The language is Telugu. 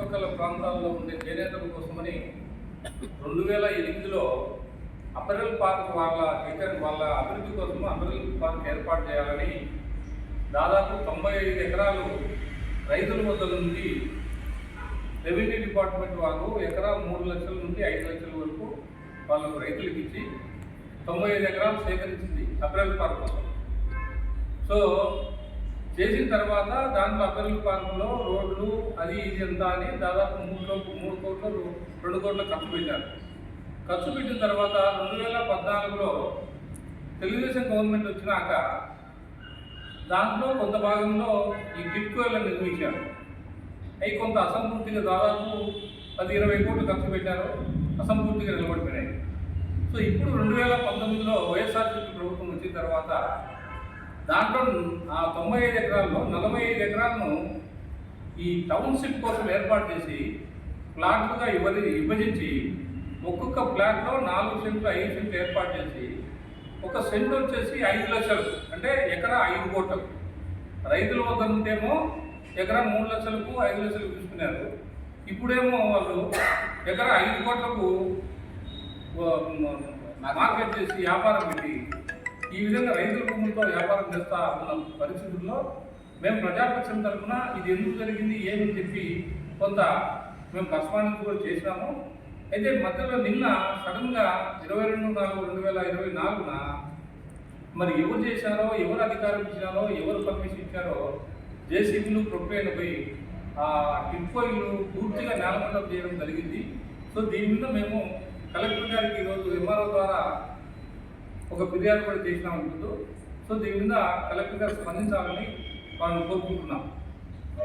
చుట్టుపక్కల ప్రాంతాల్లో ఉండే చేనేతల కోసమని రెండు వేల ఎనిమిదిలో అపరల్ పార్క్ వాళ్ళ టీచర్ వాళ్ళ అభివృద్ధి కోసం అపరల్ పార్క్ ఏర్పాటు చేయాలని దాదాపు తొంభై ఐదు ఎకరాలు రైతుల వద్ద నుండి రెవెన్యూ డిపార్ట్మెంట్ వాళ్ళు ఎకరా మూడు లక్షల నుండి ఐదు లక్షల వరకు వాళ్ళకు రైతులకు ఇచ్చి తొంభై ఐదు ఎకరాలు సేకరించింది అప్రెల్ పార్క్ కోసం. సో చేసిన తర్వాత దాంట్లో అప్రెల్ పార్కులో రోడ్లు అది ఇది ఎంత అని దాదాపు మూడు మూడు కోట్లు రెండు కోట్ల ఖర్చు పెట్టారు. ఖర్చు పెట్టిన తర్వాత రెండు వేల పద్నాలుగులో తెలుగుదేశం గవర్నమెంట్ వచ్చినాక దాంట్లో కొంత భాగంలో ఈ కిట్కోలను నిర్మించారు. అవి కొంత అసంపూర్తిగా దాదాపు పది ఇరవై కోట్లు ఖర్చు పెట్టారు. అసంపూర్తిగా నిలబడిపోయినాయి సో ఇప్పుడు రెండు వేల దాంట్లో ఆ తొంభై ఐదు ఎకరాల్లో నలభై ఐదు ఎకరాలను ఈ టౌన్షిప్ కోసం ఏర్పాటు చేసి ప్లాట్లుగా ఇవ్వని విభజించి ఒక్కొక్క ప్లాట్లో నాలుగు సెంట్లు ఐదు సెంట్లు ఏర్పాటు చేసి ఒక సెంట్ వచ్చేసి ఐదు లక్షలు అంటే ఎకరా ఐదు కోట్లు. రైతుల వద్ద ఉంటేమో ఎకరా మూడు లక్షలకు ఐదు లక్షలకు తీసుకున్నారు. ఇప్పుడేమో వాళ్ళు ఎకరా ఐదు కోట్లకు మార్కెట్ చేసి వ్యాపారం పెట్టి ఈ విధంగా రైతుల భూములతో వ్యాపారం చేస్తా ఉన్న పరిస్థితుల్లో మేము ప్రజాపక్షం తరఫున ఇది ఎందుకు జరిగింది ఏమని చెప్పి కొంత మేము కస్పానికి కూడా చేసినాము. అయితే మధ్యలో నిన్న సడన్గా ఇరవై రెండు నాలుగు రెండు వేల ఇరవై నాలుగున మరి ఎవరు చేశారో ఎవరు అధికారం ఇచ్చినారో ఎవరు పర్మిషన్ ఇచ్చారో జేసీబీలు ప్రొపేన్ పోయి ఆ టిప్పోయిలు పూర్తిగా నేలమండలం చేయడం జరిగింది. సో దీని మీద మేము కలెక్టర్ గారికి ఈరోజు ఎంఆర్ఓ ద్వారా ఒక ఫిర్యాదు కూడా చేసినా ఉంటుందో. సో దీని మీద కలెక్టర్ గారు స్పందించాలని వాళ్ళని కోరుకుంటున్నాం.